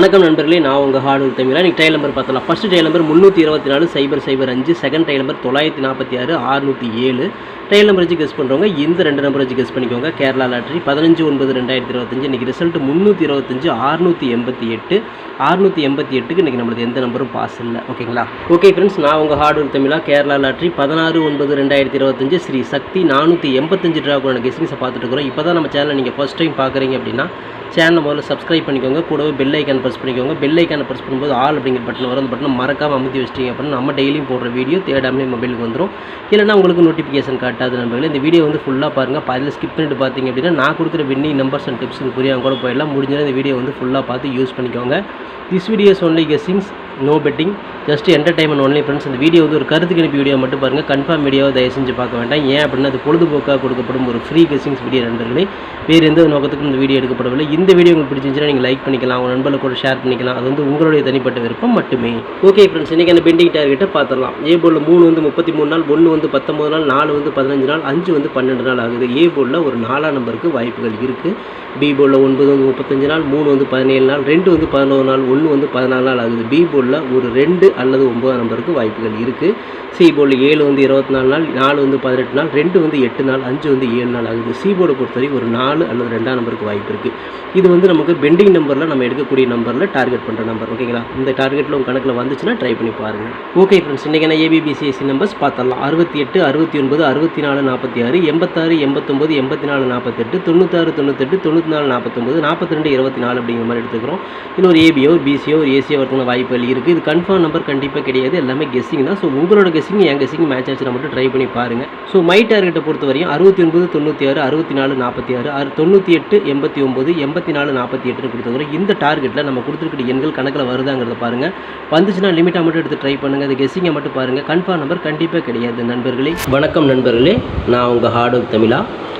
வணக்கம் நண்பர்களே நான் உங்கள் ஹார்டு தமிழா. நீங்கள் டைல் நம்பர் பார்த்தலாம் ஃபஸ்ட் டைல் நம்பர் முந்நூற்றி இருபத்தி நாலு சைபர் சைபர் அஞ்சு. செகண்ட் டைல் நம்பர் தொள்ளாயிரத்தி நாற்பத்தி ஆறு ஆறுநூற்றி ஏழு. டைல் நம்பர் வச்சு கெஸ் பண்ணுறவங்க இந்த ரெண்டு நம்பர் வச்சு கெஸ் பண்ணிக்கோங்க. கேரளா லாட்ரி பதினஞ்சு ஒன்பது ரெண்டாயிரத்தி இருபத்தஞ்சு. இன்றைக்கி ரிசல்ட் முந்நூற்றி இருபத்தஞ்சு ஆறுநூற்றி எண்பத்தி எட்டு. ஆறுநூற்றி எண்பத்தி எட்டுக்கு இன்றைக்கி நம்மளுக்கு எந்த நம்பரும் பாஸ் இல்லை. ஓகேங்களா? ஓகே ஃப்ரெண்ட்ஸ் நான் உங்கள் ஹார்டு தமிழா. கேரளா லாட்ரி பதினாறு ஒன்பது ரெண்டாயிரத்தி இருபத்தஞ்சு. ஸ்ரீ சக்தி நானூற்றி எண்பத்தஞ்சு ட்ராக்குள்ள கெஸ்டிங்ஸை பார்த்துட்டு இருக்கிறோம். இப்போ தான் நம்ம சேனலை நீங்கள் ஃபஸ்ட் டைம் பார்க்குறீங்க அப்படின்னா சேனலை முதல்ல சப்ஸ்கிரைப் பண்ணிக்கோங்க. கூடவே பெல் ஐக்கன் ப்ரெஸ் பண்ணிக்கோங்க. பெல் ஐக்கானை ப்ரெஸ் பண்ணும்போது ஆல் அப்படிங்கிற பட்டன் வரும். அந்த பட்டனை மறக்காமல் அமுத்தி வச்சிட்டிங்க அப்படின்னா நம்ம டெய்லியும் போடுற வீடியோ தேடாமலே மொபைலுக்கு வந்துடும் இல்லைனா உங்களுக்கு நோட்டிஃபிகேஷன் காட்டாது நண்பர்களே. இந்த வீடியோ வந்து ஃபுல்லாக பாருங்கள் அதில் ஸ்கிப் பண்ணிட்டு பார்த்தீங்க அப்படின்னா நான் கொடுக்குற வின்னிங் நம்பர்ஸ் அண்ட் டிப்ஸ் புரியாமல் கூட போயிடலாம். முடிஞ்சது இந்த வீடியோ வந்து ஃபுல்லாக பார்த்து யூஸ் பண்ணிக்கோங்க. This videos only guessings no betting just entertainment only friends இந்த வீடியோ வந்து ஒரு கருத்து கணிப்பு வீடியோ மட்டும் பாருங்கள் கன்ஃபார்ம் வீடியோவை தயவு செஞ்சு பார்க்க வேண்டாம். ஏன் அப்படின்னா அது பொழுதுபோக்காக கொடுக்கப்படும் ஒரு ஃப்ரீ கெஸ்டிங்ஸ் வீடியோ நண்பர்களே. வேறு எந்த நோக்கத்துக்கும் இந்த வீடியோ எடுக்கப்படவில்லை. இந்த வீடியோ உங்களுக்கு பிடிச்சிருந்துச்சுன்னா நீங்கள் லைக் பண்ணிக்கலாம். உங்கள் நண்பர்களுக்கு கூட ஷேர் பண்ணிக்கலாம். அது வந்து உங்களுடைய தனிப்பட்ட விருப்பம் மட்டுமே. ஓகே ஃப்ரெண்ட்ஸ் இன்றைக்கி அந்த பெண்டிங் டார்கெட்டை பார்த்துடலாம் ஏ போர்டில் மூணு வந்து முப்பத்தி மூணு நாள் ஒன்று வந்து பத்தொம்பது நாள் நாலு வந்து பதினஞ்சு நாள் அஞ்சு வந்து பன்னெண்டு நாள் ஆகுது. ஏ போர்டில் ஒரு நாலாம் நம்பருக்கு வாய்ப்புகள் இருக்குது பி போர்டில் ஒன்பது வந்து முப்பத்தஞ்சு நாள் மூணு வந்து பதினேழு நாள் ரெண்டு வந்து பதினோரு நாள் ஒன்று வந்து பதினாலு நாள் ஆகுது. பி போர்டில் ஒரு ரெண்டு அல்லது ஒன்பதாம் நம்பருக்கு வாய்ப்புகள் இருக்குது சி போர்டில் ஏழு வந்து இருபத்தி நாலு நாள் நாலு வந்து பதினெட்டு நாள் ரெண்டு வந்து எட்டு நாள் அஞ்சு வந்து ஏழு நாள் ஆகுது. சி போர்டை பொறுத்தவரைக்கும் ஒரு நாலு அல்லது ரெண்டாம் நம்பருக்கு வாய்ப்பு இருக்குது இது வந்து நமக்கு பெண்டிங் நம்பரில் நம்ம எடுக்கக்கூடிய நம்பரில் டார்கெட் பண்ணுற நம்பர் ஓகேங்களா இந்த டார்கெட்டில் உங்கள் கணக்கில் வந்துச்சுன்னா ட்ரை பண்ணி பாருங்கள் ஓகே ஃப்ரெண்ட்ஸ் இன்றைக்கி ஏபிபிசிஎஸ்சி நம்பர்ஸ் பார்த்தலாம் அறுபத்தி எட்டு அறுபத்தி ஒன்பது அறுபத்தி நாலு நாற்பத்தி ஆறு எண்பத்தாறு எண்பத்தொம்பது எண்பத்தி நாலு நாற்பத்தெட்டு தொண்ணூத்தாறு தொண்ணூத்தெட்டு தொண்ணூற்றி நாலு நாற்பத்தொம்பது நாற்பத்தி ரெண்டு இருபத்தி நாலு அப்படிங்கிற மாதிரி எடுத்துக்கிறோம். இன்னொரு ஏபியோ ஒரு பிசியோ ஒரு ஏசியோ ஒருத்தவங்க வாய்ப்புகள் இருக்குது இது கன்ஃபார்ம் நம்பர் கண்டிப்பாக கிடையாது. எல்லாமே கெஸ்ஸிங் தான். ஸோ உங்களோட கெஸ்ஸிங் என் கெஸ்ஸிங் மேட்ச் ஆச்சுன்னா மட்டும் ட்ரை பண்ணி பாருங்கள் ஸோ மை டார்கெட்டை பொறுத்த வரையும் அறுபத்தி ஒன்பது தொண்ணூற்றி ஆறு அறுபத்தி நாலு நாற்பத்தி ஆறு ஆறு தொண்ணூற்றி எட்டு எண்பத்தி ஒம்பது எண்பத்தி நாலு நாற்பத்தி எட்டுன்னு கொடுத்துக்கிறோம் இந்த டார்கெட்டில் நம்ம கொடுத்துருக்கிற எண்கள் கணக்கில் வருதாங்கிறத பாருங்கள் வந்துச்சுன்னா லிமிட்டாக மட்டும் எடுத்து ட்ரை பண்ணுங்கள் அது கெஸ்ஸிங்கை மட்டும் பாருங்கள் கன்ஃபார்ம் நம்பர் கண்டிப்பாக கிடையாது நண்பர்களே. வணக்கம் நண்பர்களே. நான் உங்கள் ஹார்ட் ஒர்க் தமிழா.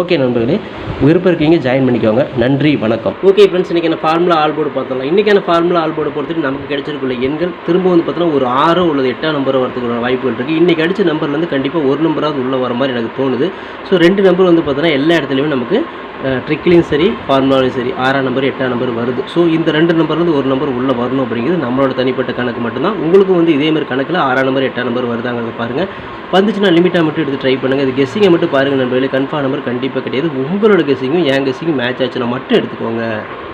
ஓகே நண்பர்களே விருப்பம் இருக்கீங்க ஜாயின் பண்ணிக்கோங்க. நன்றி வணக்கம். ஓகே ஃப்ரெண்ட்ஸ் இன்றைக்கி என்ன ஃபார்முலா ஆல் போர்டு பார்த்தலாம் இன்றைக்கான ஃபார்முலா ஆல் போர்டு பொறுத்துட்டு நமக்கு கிடைச்சிருக்குள்ள எண்கள் திரும்ப வந்து பார்த்தோன்னா ஒரு ஆறோ உள்ளது எட்டாம் நம்பர் வரதுக்கு வாய்ப்புகள் இருக்குது இன்றைக்கி அடித்த நம்பர்லேருந்து கண்டிப்பாக ஒரு நம்பராவது உள்ளே வர மாதிரி எனக்கு தோணுது. ஸோ ரெண்டு நம்பர் வந்து பார்த்தோன்னா எல்லா இடத்துலையுமே நமக்கு ட்ரிக்லையும் சரி ஃபார்முலாலையும் சரி ஆறாம் நம்பர் எட்டாம் நம்பர் வருது. ஸோ இந்த ரெண்டு நம்பர்லேருந்து ஒரு நம்பர் உள்ளே வரணும் அப்படிங்கிறது நம்மளோட தனிப்பட்ட கணக்கு மட்டும்தான். உங்களுக்கும் வந்து இதே மாதிரி கணக்கில் ஆறாம் நம்பர் எட்டாம் நம்பர் வருதாங்கிறத பாருங்கள் வந்துச்சுன்னா லிமிட்டாக மட்டும் எடுத்து ட்ரை பண்ணுங்கள் இது கெஸ்ஸிங்கை மட்டும் பாருங்கள் நண்பர்களே. கன்ஃபார்ம் நம்பர் கண்டிப்பாக கிடையாது. உங்களோட கெஸ்ஸிங்கும் என் கெஸ்ஸிங்கும் மேட்ச் ஆச்சுன்னா மட்டும் எடுத்துக்கோங்க.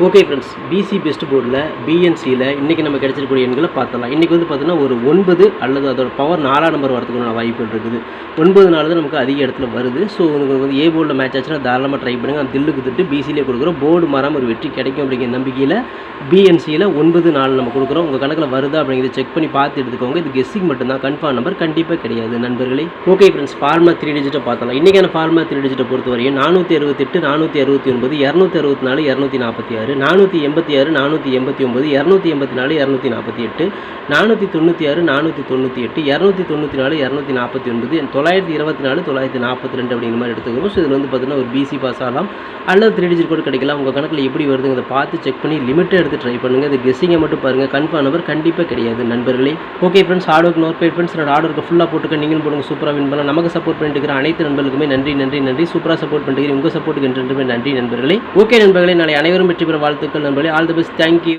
ஓகே ஃப்ரெண்ட்ஸ் பிசி பெஸ்ட் போர்டில் பிஎன்சியில் இன்றைக்கி நம்ம கிடச்சிருக்கூடிய எண்களை பார்த்தலாம் இன்றைக்கி வந்து பார்த்தீங்கன்னா ஒரு ஒன்பது அல்லது அதோட பவர் நாலாம் நம்பர் வரதுக்கான வாய்ப்புகள் இருக்குது. ஒன்பது நாள் தான் நமக்கு அதிக இடத்துல வருது. ஸோ உங்களுக்கு வந்து ஏ போர்டில் மேட்ச் ஆச்சுன்னா தாராளமாக ட்ரை பண்ணுங்கள் அந்த தில்லுக்கு திட்டு பிசியிலே கொடுக்குறோம். போர்டு மரம் ஒரு வெற்றி கிடைக்கும் அப்படிங்கிற நம்பிக்கையில் பிஎன்சியில் ஒன்பது நாள் நம்ம கொடுக்குறோம். உங்கள் கணக்கில் வருதா அப்படிங்கிறத செக் பண்ணி பார்த்து எடுத்துக்கோங்க. இது கெஸ்ஸிங் மட்டும்தான். கன்ஃபார்ம் நம்பர் கண்டிப்பாக கிடையாது நண்பர்களே. ஓகே ஃப்ரெண்ட்ஸ் ஃபார்மா த்ரீ டிஜிட்டை பார்த்தலாம் இன்றைக்கான ஃபார்மா த்ரீ டிஜிட்டை பொறுத்த வரையும் நானூற்றி அறுபத்தெட்டு நானூற்றி அறுபத்தி ஒன்பது இரநூத்தி அறுபத்தி நாலு இரநூத்தி நாற்பத்தி ஆறு நானூற்றி எண்பத்தி ஆறு நானூற்றி எண்பத்தி ஒம்பது இரநூத்தி எண்பத்தி நாலு இரநூத்தி நாற்பத்தி எட்டு நானூற்றி தொண்ணூற்றி ஆறு நானூற்றி தொண்ணூற்றி எட்டு இரநூத்தி தொண்ணூற்றி நாலு இரநூத்தி நாற்பத்தி ஒன்பது தொள்ளாயிரத்தி இருபத்தி நாலு தொள்ளாயிரத்தி நாற்பத்தி ரெண்டு அப்படிங்கிற மாதிரி எடுத்துக்கிறோம் ஸோ இதில் வந்து பார்த்தீங்கன்னா ஒரு பிசி பாஸ் ஆகலாம். அல்லது த்ரீ டிஜிட் கூட கிடைக்கலாம். உங்கள் கணக்கில் எப்படி வருதுங்கிறத பார்த்து செக் பண்ணி லிமிட்டை எடுத்து ட்ரை பண்ணுங்கள் இது கெஸ்ஸிங்கை மட்டும் பாருங்கள் கன்ஃபார்ம் நம்பர் கண்டிப்பாக கிடையாது நண்பர்களே. Okay friends hard note pad friends என்னோட ஆர்டருக்கு ஃபுல்லாக போட்டுக்க. நீங்களும் போடுங்க. சூப்பராக வின் பண்ணலாம். நமக்கு சப்போர்ட் பண்ணிட்டு இருக்கிற அனைத்து நண்பர்களுக்குமே நன்றி நன்றி நன்றி. சூப்பராக சப்போர்ட் பண்ணுறீங்க உங்கள் சப்போர்ட்டுக்கு என்றுமே நன்றி நண்பர்களே. ஓகே நண்பர்களே நாளை அனைவரும் வெற்றி பெற வாழ்த்துக்கள் நண்பர்களே. All the best thank you